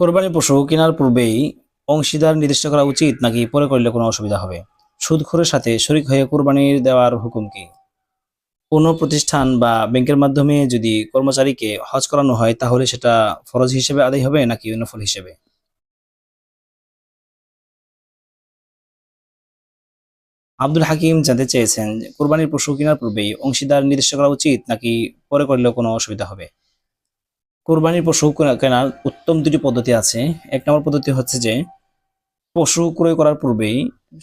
কোরবানি পশু কেনার পূর্বেই অংশীদার নির্দিষ্ট করা উচিত নাকি পরে করলে কোনো অসুবিধা হবে? সুদখোরের সাথে শরিক হয়ে কোরবানির দেওয়ার হুকুম কি? কোনো প্রতিষ্ঠান বা ব্যাংকের মাধ্যমে যদি কর্মচারীকে হজ করানো হয়, তাহলে সেটা ফরজ হিসেবে আদায় হবে নাকি নফল হিসেবে? আব্দুল হাকিম জানতে চেয়েছেন কোরবানির পশু কেনার পূর্বেই অংশীদার নির্দিষ্ট করা উচিত নাকি পরে করলেও কোনো অসুবিধা হবে? কোরবানির পশু কেনার উত্তম দুটি পদ্ধতি আছে। এক নম্বর পদ্ধতি হচ্ছে যে, পশু ক্রয় করার পূর্বেই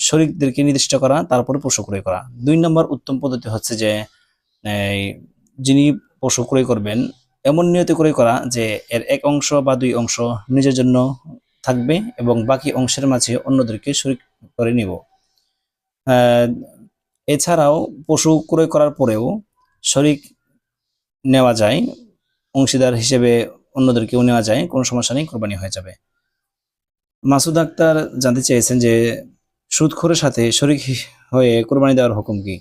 শরিকদেরকে নির্দিষ্ট করা, তারপরে পশু ক্রয় করা। দুই নম্বর উত্তম পদ্ধতি হচ্ছে যে যিনি পশু ক্রয় করবেন, এমন নিয়তে ক্রয় করা যে, এর এক অংশ বা দুই অংশ নিজের জন্য থাকবে এবং বাকি অংশের মাঝে অন্যদেরকে শরিক করে নিব। এছাড়াও পশু ক্রয় করার পরেও শরিক নেওয়া যায় অংশীদার হিসেবে অন্যদেরকেও নেওয়া যায়, কোনো সমস্যা নেই, কোরবানি হয়ে যাবে। মাসুদ আক্তার জানতে চেয়েছেন যে, সুদখোরের সাথে শরিক হয়ে কোরবানি দেওয়ার হুকুম কি?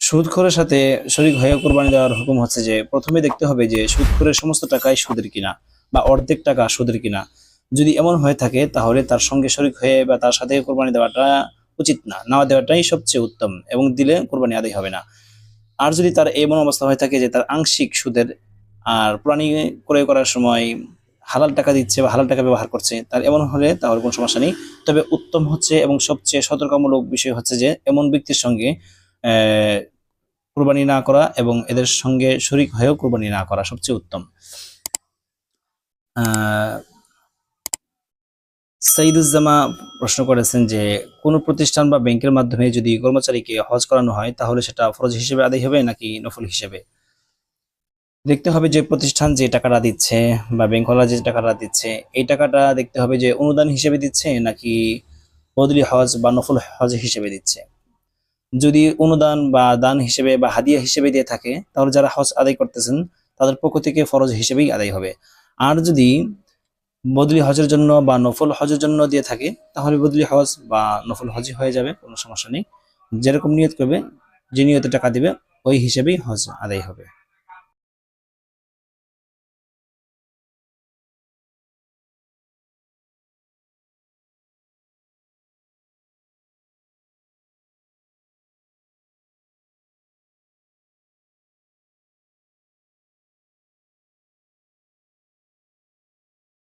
সুদখোরের সাথে শরিক হয়ে কোরবানি দেওয়ার হুকুম হচ্ছে যে, প্রথমে দেখতে হবে যে, সুদখোরের সমস্ত টাকাই সুদের কিনা, বা অর্ধেক টাকা সুদের কিনা। যদি এমন হয়ে থাকে, তাহলে তার সঙ্গে শরিক হয়ে বা তার সাথে কোরবানি দেওয়াটা উচিত না। না দেওয়াটাই সবচেয়ে উত্তম, এবং দিলে কোরবানি আদায় হবে না। আর যদি তার এমন অবস্থা হয়ে থাকে যে, তার আংশিক সুদের আর প্রাণী ক্রয় করার সময় হালাল টাকা দিচ্ছে বা হালাল টাকা ব্যবহার করছে তার এমন হলে তাহলে কোনো সমস্যা নেই। তবে উত্তম হচ্ছে এবং সবচেয়ে সতর্কমূলক বিষয় হচ্ছে যে এমন ব্যক্তির সঙ্গে কুরবানি না করা এবং এদের সঙ্গে শরিক হয়েও কুরবানি না করা সবচেয়ে উত্তম। আহ, সাইদুজ্জামা প্রশ্ন করেছেন যে কোনো প্রতিষ্ঠান বা ব্যাংকের মাধ্যমে যদি কর্মচারীকে হজ করানো হয় তাহলে সেটা ফরজ হিসেবে আদায় হবে নাকি নফল হিসেবে? দেখতে হবে যে প্রতিষ্ঠান যে টাকাটা দিচ্ছে বা ব্যাংকওয়ালা যে টাকাটা দিচ্ছে, এই টাকাটা দেখতে হবে যে অনুদান হিসেবে দিচ্ছে নাকি বদলি হজ বা নফল হজ হিসেবে দিচ্ছে। যদি অনুদান বা দান হিসেবে বা হাদিয়া হিসেবে দিয়ে থাকে, তাহলে যারা হজ আদায় করতেছেন, তাদের পক্ষ থেকে ফরজ হিসেবেই আদায় হবে। আর যদি বদলি হজের জন্য বা নফল হজের জন্য দিয়ে থাকে, তাহলে বদলি হজ বা নফল হজই হয়ে যাবে, কোনো সমস্যা নেই। যেরকম নিয়ত করবে, যে নিয়তে টাকা দিবে, ওই হিসেবেই হজ আদায় হবে।